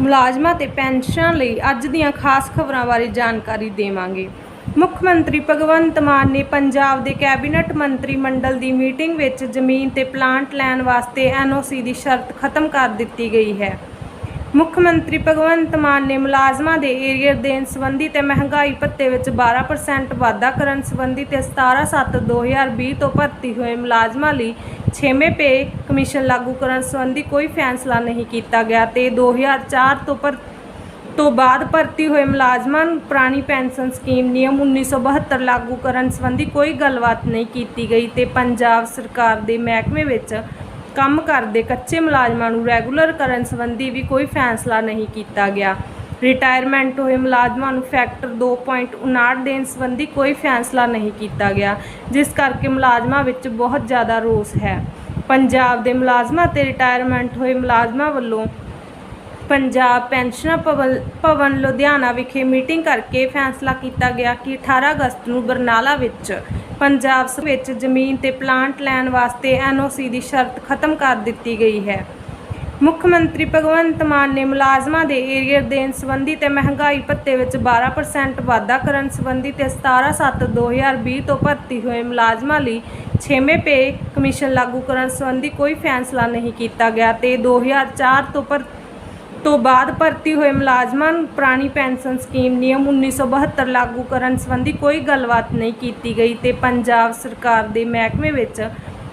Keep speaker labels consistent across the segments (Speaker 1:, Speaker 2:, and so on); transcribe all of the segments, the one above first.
Speaker 1: ਮੁਲਾਜ਼ਮਾਂ ਤੇ ਪੈਨਸ਼ਨਾਂ ਲਈ ਅੱਜ ਦੀਆਂ ਖਾਸ ਖਬਰਾਂ ਬਾਰੇ ਜਾਣਕਾਰੀ ਦੇਵਾਂਗੇ। ਮੁੱਖ ਮੰਤਰੀ ਭਗਵੰਤ ਮਾਨ ਨੇ ਪੰਜਾਬ ਦੇ ਕੈਬਨਿਟ ਮੰਤਰੀ ਮੰਡਲ ਦੀ ਮੀਟਿੰਗ ਵਿੱਚ ਜ਼ਮੀਨ ਤੇ ਪਲਾਂਟ ਲੈਣ ਵਾਸਤੇ ਐਨਓਸੀ ਦੀ ਸ਼ਰਤ ਖਤਮ ਕਰ ਦਿੱਤੀ ਗਈ ਹੈ। ਮੁੱਖ ਮੰਤਰੀ ਭਗਵੰਤ ਮਾਨ ਨੇ ਮੁਲਾਜ਼ਮਾਂ ਦੇ ਏਰੀਅਰ ਦੇਣ ਸੰਬੰਧੀ ਤੇ ਮਹਿੰਗਾਈ ਭੱਤੇ ਵਿੱਚ 12% ਵਾਧਾ ਕਰਨ ਸੰਬੰਧੀ ਤੇ 17/7/2020 ਤੋਂ ਭਰਤੀ ਹੋਏ ਮੁਲਾਜ਼ਮਾਂ ਲਈ 6ਵੇਂ ਪੇ ਕਮਿਸ਼ਨ ਲਾਗੂ ਕਰਨ ਸੰਬੰਧੀ ਕੋਈ ਫੈਸਲਾ ਨਹੀਂ ਕੀਤਾ ਗਿਆ ਤੇ 2004 ਤੋਂ ਪਰ ਤੋਂ ਬਾਅਦ ਭਰਤੀ ਹੋਏ ਮੁਲਾਜ਼ਮਾਂ ਨੂੰ ਪੁਰਾਣੀ ਪੈਨਸ਼ਨ ਸਕੀਮ ਨਿਯਮ 1972 ਲਾਗੂ ਕਰਨ ਸੰਬੰਧੀ ਕੋਈ ਗੱਲਬਾਤ ਨਹੀਂ ਕੀਤੀ ਗਈ ਤੇ ਪੰਜਾਬ ਸਰਕਾਰ ਦੇ ਮਹਿਕਮੇ ਵਿੱਚ ਕੰਮ ਕਰਦੇ ਕੱਚੇ ਮੁਲਾਜ਼ਮਾਂ ਨੂੰ ਰੈਗੂਲਰ ਕਰਨ ਸੰਬੰਧੀ ਵੀ ਕੋਈ ਫੈਸਲਾ ਨਹੀਂ ਕੀਤਾ ਗਿਆ। ਰਿਟਾਇਰਮੈਂਟ ਹੋਏ ਮੁਲਾਜ਼ਮਾਂ ਨੂੰ ਫੈਕਟਰ 2.59 ਦੇਣ ਸੰਬੰਧੀ ਕੋਈ ਫੈਸਲਾ ਨਹੀਂ ਕੀਤਾ ਗਿਆ, ਜਿਸ ਕਰਕੇ ਮੁਲਾਜ਼ਮਾਂ ਵਿੱਚ ਬਹੁਤ ਜ਼ਿਆਦਾ ਰੋਸ ਹੈ। ਪੰਜਾਬ ਦੇ ਮੁਲਾਜ਼ਮਾਂ ਤੇ ਰਿਟਾਇਰਮੈਂਟ ਹੋਏ ਮੁਲਾਜ਼ਮਾਂ ਵੱਲੋਂ ਪੰਜਾਬ ਪੈਨਸ਼ਨਰ ਭਵਨ ਭਵਨ ਲੁਧਿਆਣਾ ਵਿਖੇ ਮੀਟਿੰਗ ਕਰਕੇ ਫੈਸਲਾ ਕੀਤਾ ਗਿਆ ਕਿ 18 ਅਗਸਤ ਨੂੰ ਬਰਨਾਲਾ ਵਿੱਚ ਪੰਜਾਬ ਸ- ਵਿੱਚ ਜ਼ਮੀਨ ਤੇ ਪਲਾਂਟ ਲੈਣ ਵਾਸਤੇ ਐਨਓਸੀ ਦੀ ਸ਼ਰਤ ਖਤਮ ਕਰ ਦਿੱਤੀ ਗਈ ਹੈ। ਮੁੱਖ ਮੰਤਰੀ ਭਗਵੰਤ ਮਾਨ ਨੇ ਮੁਲਾਜ਼ਮਾਂ ਦੇ ਏਰੀਅਰ ਦੇਣ ਸੰਬੰਧੀ ਤੇ ਮਹਿੰਗਾਈ ਭੱਤੇ ਵਿੱਚ 12% ਵਾਧਾ ਕਰਨ ਸੰਬੰਧੀ ਤੇ 17/7/2020 ਤੋਂ ਭਰਤੀ ਹੋਏ ਮੁਲਾਜ਼ਮਾਂ ਲਈ 6ਵੇਂ ਪੇ ਕਮਿਸ਼ਨ ਲਾਗੂ ਕਰਨ ਸੰਬੰਧੀ ਕੋਈ ਫੈਸਲਾ ਨਹੀਂ ਕੀਤਾ ਗਿਆ ਤੇ 2004 ਤੋਂ ਪਰ ਤੋਂ ਬਾਅਦ ਭਰਤੀ ਹੋਏ ਮੁਲਾਜ਼ਮਾਂ ਨੂੰ ਪੁਰਾਣੀ ਪੈਨਸ਼ਨ ਸਕੀਮ ਨਿਯਮ 1972 ਲਾਗੂ ਕਰਨ ਸੰਬੰਧੀ ਕੋਈ ਗੱਲਬਾਤ ਨਹੀਂ ਕੀਤੀ ਗਈ ਤੇ ਪੰਜਾਬ ਸਰਕਾਰ ਦੇ ਮਹਿਕਮੇ ਵਿੱਚ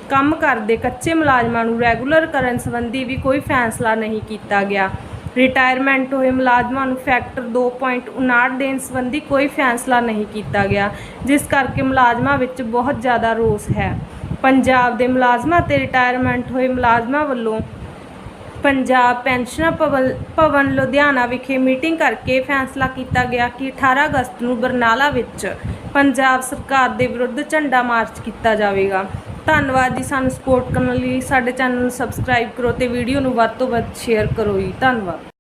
Speaker 1: ਕੰਮ ਕਰਦੇ ਕੱਚੇ ਮੁਲਾਜ਼ਮਾਂ ਨੂੰ ਰੈਗੂਲਰ ਕਰਨ ਸੰਬੰਧੀ ਵੀ ਕੋਈ ਫੈਸਲਾ ਨਹੀਂ ਕੀਤਾ ਗਿਆ। ਰਿਟਾਇਰਮੈਂਟ ਹੋਏ ਮੁਲਾਜ਼ਮਾਂ ਨੂੰ ਫੈਕਟਰ 2.59 ਦੇਣ ਸੰਬੰਧੀ ਕੋਈ ਫੈਸਲਾ ਨਹੀਂ ਕੀਤਾ ਗਿਆ, ਜਿਸ ਕਰਕੇ ਮੁਲਾਜ਼ਮਾਂ ਵਿੱਚ ਬਹੁਤ ਜ਼ਿਆਦਾ ਰੋਸ ਹੈ। ਪੰਜਾਬ ਦੇ ਮੁਲਾਜ਼ਮਾਂ ਤੇ ਰਿਟਾਇਰਮੈਂਟ ਹੋਏ ਮੁਲਾਜ਼ਮਾਂ ਵੱਲੋਂ ਪੰਜਾਬ ਪੈਨਸ਼ਨਰ ਭਵਨ ਭਵਨ ਲੁਧਿਆਣਾ ਵਿਖੇ ਮੀਟਿੰਗ ਕਰਕੇ ਫੈਸਲਾ ਕੀਤਾ ਗਿਆ ਕਿ 18 ਅਗਸਤ ਨੂੰ ਬਰਨਾਲਾ ਵਿੱਚ ਪੰਜਾਬ ਸਰਕਾਰ ਦੇ ਵਿਰੁੱਧ ਝੰਡਾ ਮਾਰਚ ਕੀਤਾ ਜਾਵੇਗਾ। ਧੰਨਵਾਦ ਜੀ ਸਾਨੂੰ ਸਪੋਰਟ ਕਰਨ ਲਈ। ਸਾਡੇ ਚੈਨਲ ਨੂੰ ਸਬਸਕ੍ਰਾਈਬ ਕਰੋ ਤੇ ਵੀਡੀਓ ਨੂੰ ਵੱਧ ਤੋਂ ਵੱਧ ਸ਼ੇਅਰ ਕਰੋ ਜੀ। ਧੰਨਵਾਦ।